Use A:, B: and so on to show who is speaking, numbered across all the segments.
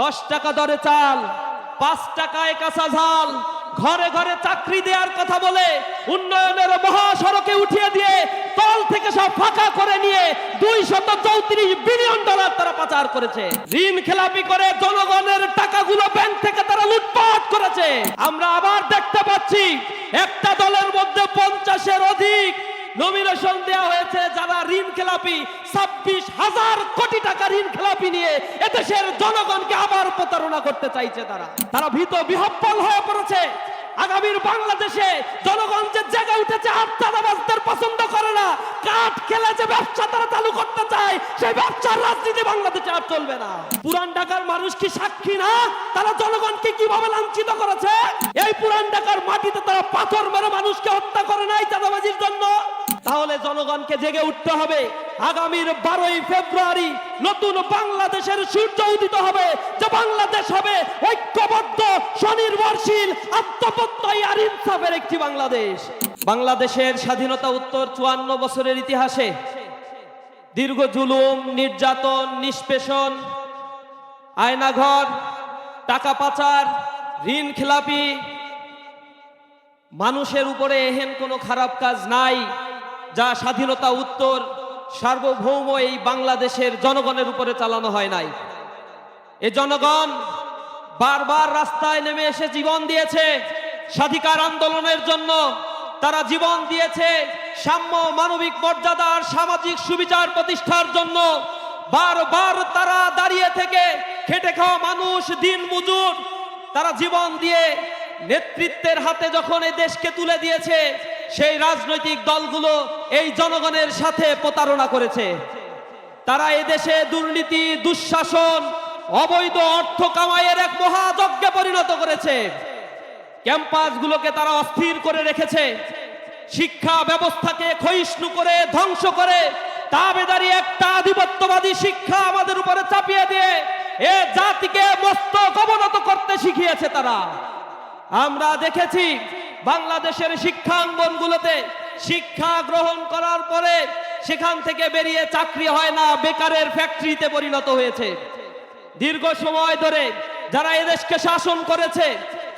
A: দশ টাকা দরে চাল, পাঁচ টাকায় কাঁচা ঝাল, ঘরে ঘরে চাকরি দেওয়ার কথা বলে উন্নয়নের মহাসড়কে উঠিয়ে দিয়ে তল থেকে সব ফাঁকা করে নিয়ে দুই শত চৌত্রিশ বিলিয়ন ডলার তারা পাচার করেছে। ঋণ খেলাপি করে জনগণের টাকাগুলো ব্যাংক থেকে তারা লুটপাট করেছে। আমরা আবার দেখতে পাচ্ছি, একটা দলের মধ্যে পঞ্চাশের অধিক নমিনেশন দেওয়া হয়েছে যারা ঋণ খেলাপি, ছাব্বিশ হাজার কোটি টাকা ঋণ খেলাপি নিয়ে এদেশের জনগণকে আবার প্রতারণা করতে চাইছে তারা। তারা ভীত বিহব্বল হয়ে পড়েছে। আগামীর বাংলাদেশে জনগণ যে জেগে উঠেছে আর চাঁদাবাজদের পছন্দ করে না, কাঠ খেলে যে ব্যবসা তারা চালু করতে চায়, সেই ব্যবসার রাজনীতি বাংলাদেশে আর চলবে না। পুরান ঢাকার মানুষ কি সাক্ষী না? তারা জনগণকে কীভাবে লাঞ্ছিত করেছে? এই পুরান ঢাকার মাটিতে তারা পাথর মেরে মানুষকে হত্যা করে নাই চাঁদাবাজির জন্য? তাহলে জনগণকে জেগে উঠতে হবে। আগামীর বারোই ফেব্রুয়ারি নতুন বাংলাদেশের সূর্য উদিত হবে। যে বাংলাদেশ হবে ঐক্যবদ্ধ, স্বনির্ভরশীল আত্মপ্রত্যয় আর ইনসাফের একটি বাংলাদেশ। বাংলাদেশের স্বাধীনতা উত্তর চুয়ান্ন বছরের ইতিহাসে দীর্ঘ জুলুম, নির্যাতন, নিষ্পেষণ, আয়নাঘর, টাকা পাচার, ঋণ খেলাপি, মানুষের উপরে এহেন কোনো খারাপ কাজ নাই। যা স্বাধীনতা উত্তর, সার্বভৌম এই বাংলাদেশের জনগণের উপরে চালানো হয় নাই। এ জনগণ বারবার রাস্তায় নেমে এসে জীবন দিয়েছে স্বাধিকার আন্দোলনের জন্য। তারা জীবন দিয়েছে সাম্য মানবিক মর্যাদা আর সামাজিক সুবিচার প্রতিষ্ঠার জন্য। বারবার তারা দাঁড়িয়ে থেকে খেটে খাওয়া মানুষ, দিন মজুর। তারা জীবন দিয়ে নেতৃত্বের হাতে যখন এই দেশকে তুলে দিয়েছে সেই রাজনৈতিক দলগুলো এই জনগণের সাথে প্রতারণা করেছে। তারা এদেশে দুর্নীতি, দুঃশাসন, অবৈধ অর্থ কামাইয়ের এক মহাযজ্ঞে পরিণত করেছে। ক্যাম্পাসগুলোকে তারা অস্থির করে রেখেছে। শিক্ষা ব্যবস্থাকে ক্ষয়িষ্ণু করে, ধ্বংস করে তাবেদারি একটা আধিপত্যবাদী শিক্ষা আমাদের উপরে চাপিয়ে দিয়ে এ জাতিকে মস্তক অবনত করতে শিখিয়েছে তারা। আমরা দেখেছি বাংলাদেশের শিক্ষাঙ্গনগুলোতে শিক্ষা গ্রহণ করার পরে সেখান থেকে বেরিয়ে চাকরি হয় না, বেকারের ফ্যাক্টরিতে পরিণত হয়েছে। দীর্ঘ সময় ধরে যারা এদেশকে শাসন করেছে,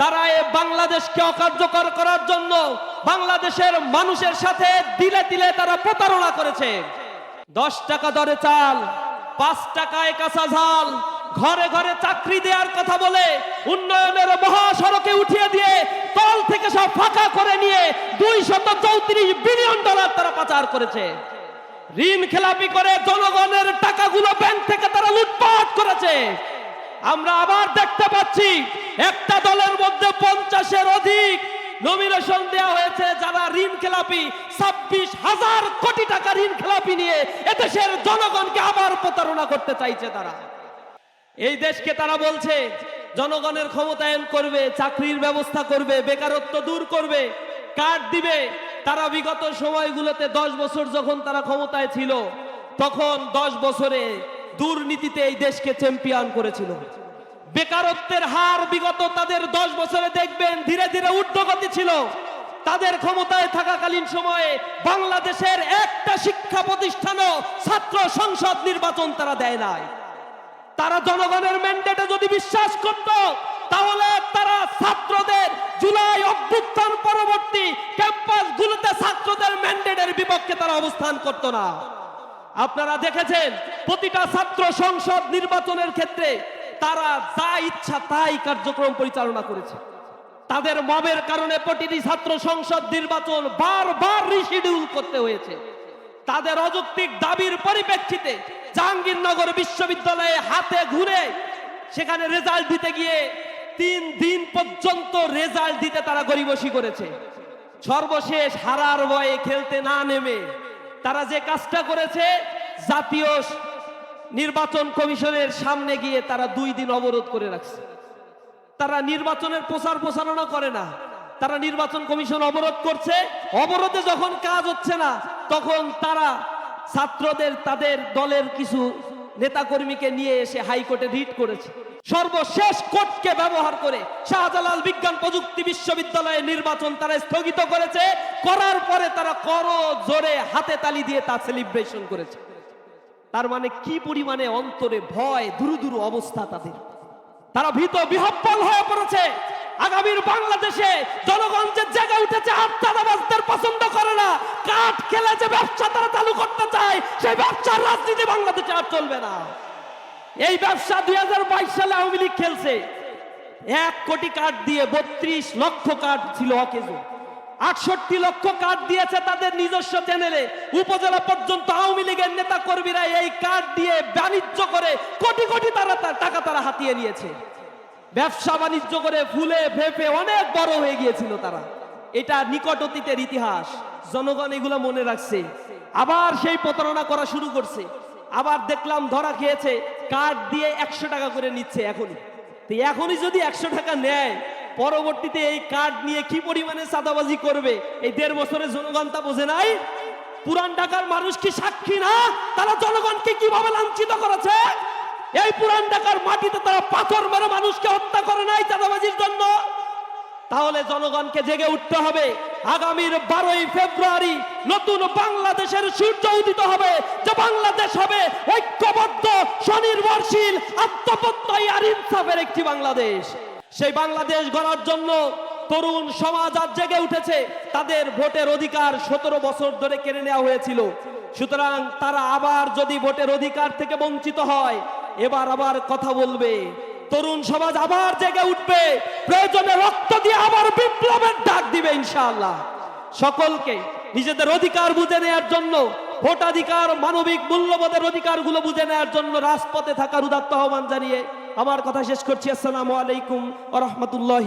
A: তারা এ বাংলাদেশকে অকার্যকর করার জন্য বাংলাদেশের মানুষের সাথে দিলে দিলে তারা প্রতারণা করেছে। দশ টাকা দরে চাল, পাঁচ টাকায় কাঁচা ঝাল, ঘরে ঘরে চাকরি দেওয়ার কথা বলে উন্নয়নের মহাসড়কে উঠিয়ে সব ফাঁকা করে নিয়ে দুই শত চৌত্রিশ বিলিয়ন ডলার তারা পাচার করেছে। ঋণ খেলাপি করে জনগণের টাকাগুলো ব্যাংক থেকে তারা লুটপাট করেছে। আমরা আবার দেখতে পাচ্ছি, একটা দলের মধ্যে পঞ্চাশের অধিক নমিনেশন দেওয়া হয়েছে, যারা ঋণ খেলাপি, ছাব্বিশ হাজার কোটি টাকা ঋণ খেলাপি নিয়ে এদেশের জনগণকে আবার প্রতারণা করতে চাইছে তারা। এই দেশকে তারা বলছে জনগণের ক্ষমতায়ন করবে, চাকরির ব্যবস্থা করবে, বেকারত্ব দূর করবে, কার্ড দিবে। তারা বিগত সময়গুলোতে দশ বছর যখন তারা ক্ষমতায় ছিল, তখন দশ বছরে দুর্নীতিতে এই দেশকে চ্যাম্পিয়ন করেছিল। বেকারত্বের হার বিগত তাদের দশ বছরে দেখবেন ধীরে ধীরে ঊর্ধ্বগতি ছিল। তাদের ক্ষমতায় থাকাকালীন সময়ে বাংলাদেশের একটা শিক্ষা প্রতিষ্ঠানও ছাত্র সংসদ নির্বাচন তারা দেয় নাই। তারা জনগণের ম্যান্ডেটে যদি বিশ্বাস করত, তাহলে তারা ছাত্রদের জুলাই অভ্যুত্থান পরবর্তী ক্যাম্পাসগুলোতে ছাত্রদের ম্যান্ডেটের বিপক্ষে তারা অবস্থান করত না। আপনারা দেখেছেন, প্রতিটা ছাত্র সংসদ নির্বাচনের ক্ষেত্রে তারা যা ইচ্ছা তাই কার্যক্রম পরিচালনা করেছে। তাদের মবের কারণে প্রতিটি ছাত্র সংসদ নির্বাচন বারবার রিশিডিউল করতে হয়েছে। তাদের অযৌক্তিক দাবির পরিপ্রেক্ষিতে জাহাঙ্গীরনগর বিশ্ববিদ্যালয়ে হাতে ঘুরে সেখানে রেজাল্ট দিতে গিয়ে তিন দিন পর্যন্ত রেজাল্ট দিতে তারা গরিবসী করেছে। সর্বশেষ হারার ভয়ে খেলতে না নেমে তারা যে কাজটা করেছে, জাতীয় নির্বাচন কমিশনের সামনে গিয়ে তারা দুই দিন অবরোধ করে রাখছে। তারা নির্বাচনের প্রচার প্রচারণা করে না। তারা নির্বাচন কমিশন অবরোধ করছে। অবরোধে যখন কাজ হচ্ছে না, তখন তারা ছাত্রদের, তাদের দলের কিছু নেতাকর্মীকে নিয়ে এসে হাইকোর্টে রিট করেছে। সর্বশেষ কোর্টকে ব্যবহার করে শাহজালাল বিজ্ঞান প্রযুক্তি বিশ্ববিদ্যালয়ের নির্বাচন তারা স্থগিত করেছে। করার পরে তারা কর জোরে হাতে তালি দিয়ে তা সেলিব্রেশন করেছে। তার মানে কি পরিমাণে অন্তরে ভয়, দুরু দুরু অবস্থা তাদের। তারা ভীত বিহব্বল হয়ে পড়েছে। আগামীর বাংলাদেশে জনগণ যে জেগে উঠেছে আর চাঁদাবাজদের পছন্দ করে না। কাঠ খেলে যে ব্যবসা তারা চালু করতে চায়, সেই ব্যবসার রাজনীতি বাংলাদেশে আর চলবে না। এই ব্যবসা দুই হাজার বাইশ সালে আওয়ামী লীগ খেলছে। এক কোটি কার্ড দিয়ে বত্রিশ লক্ষ কার্ড ছিল অকেজো আটষট্টি লক্ষ কার্ড দিয়েছে তাদের নিজস্ব চ্যানেলে। উপজেলা পর্যন্ত আওয়ামী লীগের নেতা কর্মীরা এই কার্ড দিয়ে বাণিজ্য করে কোটি কোটি তারা টাকা তারা হাতিয়ে নিয়েছে। ব্যবসা বাণিজ্য করে ফুলে ভেপে অনেক বড় হয়ে গিয়েছিল তারা। এটা নিকট অতীতের ইতিহাস। জনগণ এগুলো মনে রাখছে। আবার সেই প্রতারণা করা শুরু করছে। আবার দেখলাম ধরা খেয়েছে কার্ড দিয়ে একশো টাকা করে নিচ্ছে এখনই। তো এখনই যদি একশো টাকা নেয়, পরবর্তীতে এই কার্ড নিয়ে কি পরিমাণে চাঁদাবাজি করবে, এই দেড় বছরের জনগণ তা বোঝে নাই? পুরান ঢাকার মানুষ কি সাক্ষী না? তারা জনগণকে কীভাবে লাঞ্ছিত করেছে? এই পুরান ঢাকার মাটিতে তারা পাথর মেরে মানুষকে হত্যা করে নাই চাঁদাবাজির জন্য। তাহলে জনগণকে জেগে উঠতে হবে। আগামীর বারোই ফেব্রুয়ারি নতুন বাংলাদেশের সূর্য উদিত হবে। যে বাংলাদেশ হবে ঐক্যবদ্ধ, স্বনির্ভরশীল, আত্মপ্রত্যয়ী আর ইনসাফের একটি বাংলাদেশ। সেই বাংলাদেশ গড়ার জন্য তরুণ সমাজ আজ জেগে উঠেছে। তাদের ভোটের অধিকার সতেরো বছর ধরে কেড়ে নেওয়া হয়েছিল। সুতরাং তারা আবার যদি ভোটের অধিকার থেকে বঞ্চিত হয় এবার আবার কথা বলবে। তরুণ সমাজ আবার জেগে উঠবে। প্রয়োজনে রক্ত দিয়ে আবার বিপ্লবের ডাক দিবে ইনশাআল্লাহ। সকলকে নিজেদের অধিকার বুঝে নেওয়ার জন্য, ভোটাধিকার, মানবিক মূল্যবোধের অধিকারগুলো বুঝে নেওয়ার জন্য রাজপথে থাকার উদাত্ত আহ্বান জানিয়ে আমার কথা শেষ করছি। আসসালামু আলাইকুম আ রহমতুল্লাহ